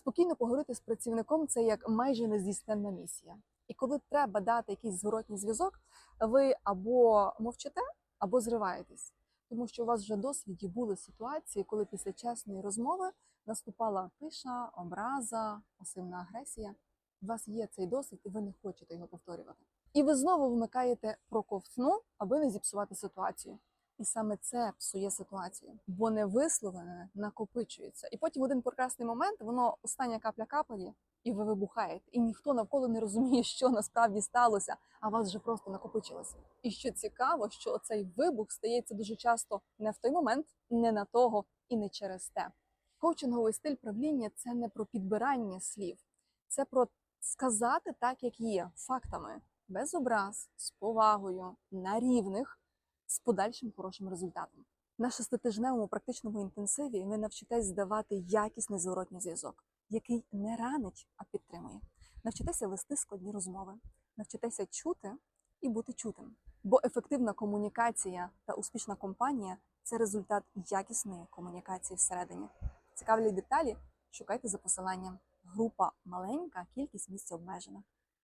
Спокійно поговорити з працівником це як майже нездійсненна місія. І коли треба дати якийсь зворотній зв'язок, ви або мовчите, або зриваєтесь, тому що у вас вже досвіді були ситуації, коли після чесної розмови наступала тиша, образа, пасивна агресія. У вас є цей досвід, і ви не хочете його повторювати. І ви знову вмикаєте проковтну, аби не зіпсувати ситуацію. І саме це псує ситуацію, бо невисловлене накопичується. І потім в один прекрасний момент воно остання капля капає, і ви вибухаєте. І ніхто навколо не розуміє, що насправді сталося, а вас вже просто накопичилося. І що цікаво, що цей вибух стається дуже часто не в той момент, не на того і не через те. Коучинговий стиль правління це не про підбирання слів, це про сказати так, як є, фактами, без образ, з повагою, на рівних з подальшим хорошим результатом. На шеститижневому практичному інтенсиві ви навчитесь здавати якісний зворотній зв'язок, який не ранить, а підтримує. Навчитеся вести складні розмови, навчитеся чути і бути чутим. Бо ефективна комунікація та успішна компанія це результат якісної комунікації всередині. Цікавлять деталі? Шукайте за посиланням. Група маленька, кількість місць обмежена.